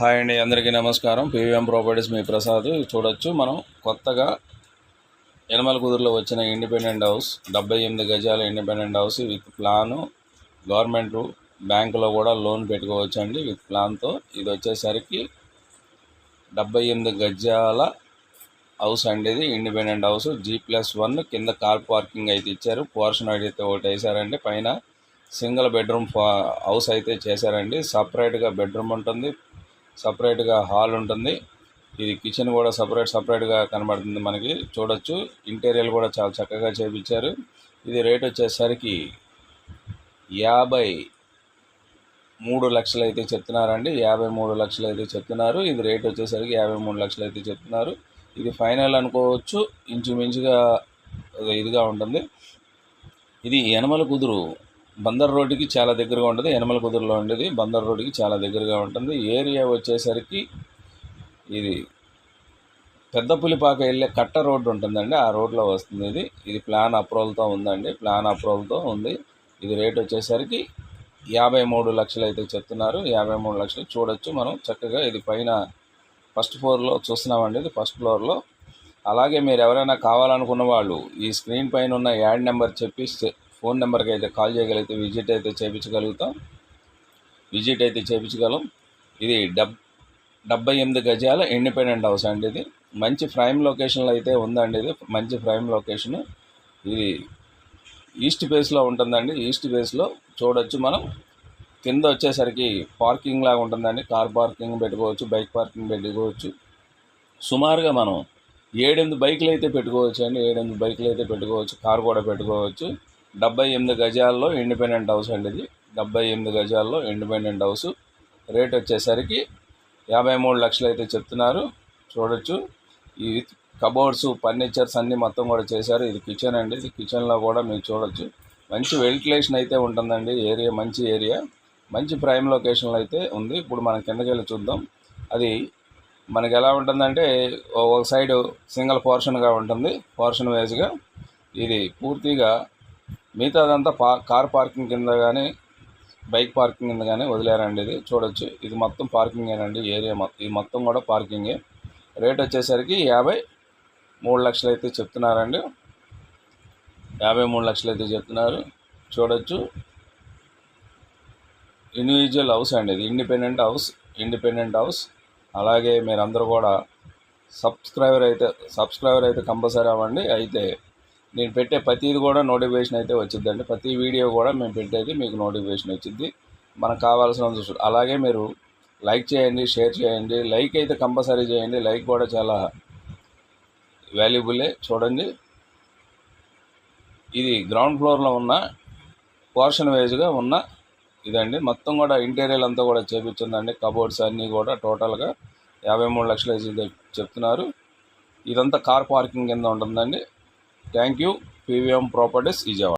Hi అండి అందరికీ నమస్కారం. పీవీఎం ప్రాపర్టీస్ మీ ప్రసాద్. చూడొచ్చు మనం కొత్తగా ఎనమల కుదురులో వచ్చిన ఇండిపెండెంట్ హౌస్ డెబ్బై ఎనిమిది గజాల independent house with plan. Government బ్యాంకులో కూడా లోన్ పెట్టుకోవచ్చండి విత్ ప్లాన్తో. ఇది వచ్చేసరికి డెబ్బై ఎనిమిది గజాల హౌస్ అండి ఇది. Independent house G plus one కింద కార్ పార్కింగ్ అయితే ఇచ్చారు. పోర్షన్ అయితే ఒకటి వేసారండి. పైన సింగిల్ బెడ్రూమ్ హౌస్ అయితే చేశారండి. సపరేట్గా బెడ్రూమ్ ఉంటుంది. సపరేట్గా హాల్ ఉంటుంది. ఇది కిచెన్ కూడా సపరేట్ సపరేట్గా కనబడుతుంది మనకి. చూడొచ్చు. ఇంటీరియర్ కూడా చాలా చక్కగా చేపించారు. ఇది రేట్ వచ్చేసరికి యాభై మూడు లక్షలు అయితే చెప్తున్నారండి. యాభై మూడు లక్షలు అయితే చెప్తున్నారు. ఇది రేట్ వచ్చేసరికి యాభై మూడు లక్షలు అయితే చెప్తున్నారు. ఇది ఫైనల్ అనుకోవచ్చు. ఇంచుమించుగా ఇదిగా ఉంటుంది. ఇది యనమల కుదురు. బందర్ రోడ్డుకి చాలా దగ్గరగా ఉంటుంది. యనమల కుదురులో ఉండేది. బందర్ రోడ్డుకి చాలా దగ్గరగా ఉంటుంది. ఏరియా వచ్చేసరికి ఇది పెద్ద పులిపాక వెళ్ళే కట్ట రోడ్డు ఉంటుందండి. ఆ రోడ్లో వస్తుంది ఇది. ఇది ప్లాన్ అప్రూవల్తో ఉందండి. ప్లాన్ అప్రూవల్తో ఉంది. ఇది రేట్ వచ్చేసరికి యాభై మూడు లక్షలు అయితే చెప్తున్నారు. యాభై మూడు లక్షలు చూడొచ్చు మనం. చక్కగా ఇది పైన ఫస్ట్ ఫ్లోర్లో చూస్తున్నామండి ఇది ఫస్ట్ ఫ్లోర్లో. అలాగే మీరు ఎవరైనా కావాలనుకున్న వాళ్ళు ఈ స్క్రీన్ పైన ఉన్న యాడ్ నెంబర్ చెప్పి ఫోన్ నెంబర్కి అయితే కాల్ చేయగలిగితే విజిట్ అయితే చేయించగలుగుతాం. విజిట్ అయితే చేయించగలం. ఇది డబ్ డెబ్బై ఎనిమిది గజాల ఇండిపెండెంట్ హౌస్ అండి ఇది. మంచి ప్రైమ్ లొకేషన్లో అయితే ఉందండి ఇది. మంచి ప్రైమ్ లొకేషన్ ఇది ఈస్ట్ ఫేస్లో ఉంటుందండి. ఈస్ట్ ఫేస్లో చూడొచ్చు మనం. కింద వచ్చేసరికి పార్కింగ్ లాగా ఉంటుందండి. కార్ పార్కింగ్ పెట్టుకోవచ్చు బైక్ పార్కింగ్ పెట్టుకోవచ్చు. సుమారుగా మనం ఏడెనిమిది బైకులు అయితే పెట్టుకోవచ్చు అండి ఏడెనిమిది బైకులు అయితే పెట్టుకోవచ్చు. కార్ కూడా పెట్టుకోవచ్చు. డెబ్బై ఎనిమిది గజాల్లో ఇండిపెండెంట్ హౌస్ అండి ఇది. డెబ్బై ఎనిమిది గజాల్లో ఇండిపెండెంట్ హౌస్. రేట్ వచ్చేసరికి యాభై మూడు లక్షలు అయితే చెప్తున్నారు. చూడొచ్చు. ఈ కబోర్డ్స్ ఫర్నిచర్స్ అన్నీ మొత్తం కూడా చేశారు. ఇది కిచెన్ అండి. ఇది కిచెన్లో కూడా మీరు చూడొచ్చు. మంచి వెంటిలేషన్ అయితే ఉంటుందండి. ఏరియా మంచి ఏరియా. మంచి ప్రైమ్ లొకేషన్లో అయితే ఉంది. ఇప్పుడు మనం కిందకి వెళ్ళి చూద్దాం. అది మనకి ఎలా ఉంటుందంటే ఒక సైడ్ సింగిల్ పోర్షన్గా ఉంటుంది. పోర్షన్ వైజ్గా. ఇది పూర్తిగా మిగతా అదంతా పా కార్ పార్కింగ్ కింద కానీ బైక్ పార్కింగ్ కింద కానీ వదిలేరండి ఇది. చూడొచ్చు. ఇది మొత్తం పార్కింగేనండి ఏరియా మొత్తం ఇది మొత్తం కూడా పార్కింగే. రేట్ వచ్చేసరికి యాభై మూడు లక్షలు అయితే చెప్తున్నారండి. యాభై మూడు లక్షలు అయితే చెప్తున్నారు. చూడొచ్చు. ఇండివిజువల్ హౌస్ అండి ఇది. Independent house independent house. అలాగే మీరందరూ కూడా సబ్స్క్రైబర్ అయితే సబ్స్క్రైబర్ అయితే కంపల్సరీ అవ్వండి. అయితే నేను పెట్టే ప్రతిది కూడా నోటిఫికేషన్ అయితే వచ్చిందండి ప్రతి వీడియో కూడా మేము పెట్టేది మీకు నోటిఫికేషన్ వచ్చింది మనకు కావాల్సిన అలాగే మీరు లైక్ చేయండి షేర్ చేయండి. లైక్ అయితే కంపల్సరీ చేయండి. లైక్ కూడా చాలా వాల్యుబులే. చూడండి. ఇది గ్రౌండ్ ఫ్లోర్లో ఉన్న పోర్షన్ వైజ్గా ఉన్న ఇదండి. మొత్తం కూడా ఇంటీరియర్ అంతా కూడా చేపించిందండి. కబోర్డ్స్ అన్నీ కూడా టోటల్గా యాభై మూడు లక్షలు చెప్తున్నారు. ఇదంతా కార్ పార్కింగ్ కింద ఉంటుందండి. Thank you. PVM properties Vijayawada.